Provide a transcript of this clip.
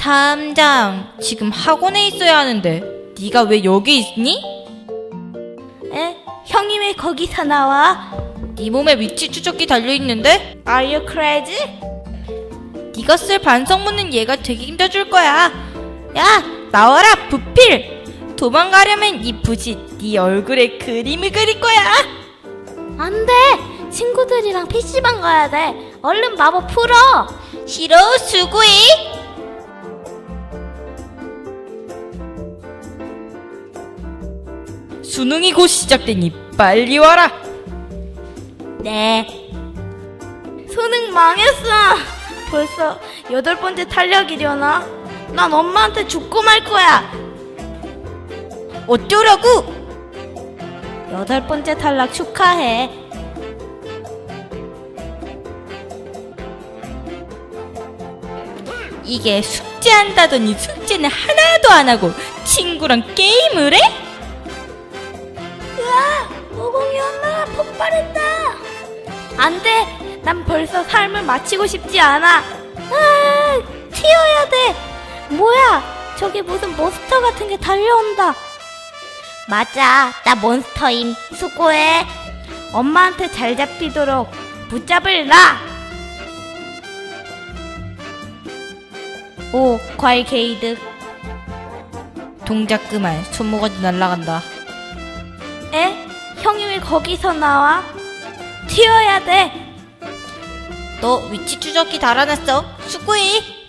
삼장 지금 학원에 있어야 하는데 네가 왜 여기 있니? 에? 형이 왜 거기서 나와? 네 몸에 위치 추적기 달려 있는데 Are you crazy? 네가 쓸 반성문은 얘가 책임져 줄 거야. 야 나와라 부필. 도망가려면 이 붓이 네 얼굴에 그림을 그릴 거야. 안 돼! 친구들이랑 PC방 가야 돼. 얼른 마법 풀어! 싫어 수고해. 수능이 곧 시작되니 빨리 와라. 네. 수능 망했어! 벌써 여덟 번째 탈락이려나? 난 엄마한테 죽고 말 거야! 어쩌라고? 여덟 번째 탈락 축하해. 이게 숙제한다더니 숙제는 하나도 안 하고 친구랑 게임을 해? 폭발했다! 안 돼! 난 벌써 삶을 마치고 싶지 않아! 아! 튀어야 돼! 뭐야! 저기 무슨 몬스터 같은 게 달려온다! 맞아, 나 몬스터임. 수고해. 엄마한테 잘 잡히도록 붙잡을 나! 오, 과일 게이드. 동작 그만 손모가지 날라간다. 에? 형이 왜 거기서 나와? 튀어야 돼! 너 위치 추적기 달아놨어. 수고해.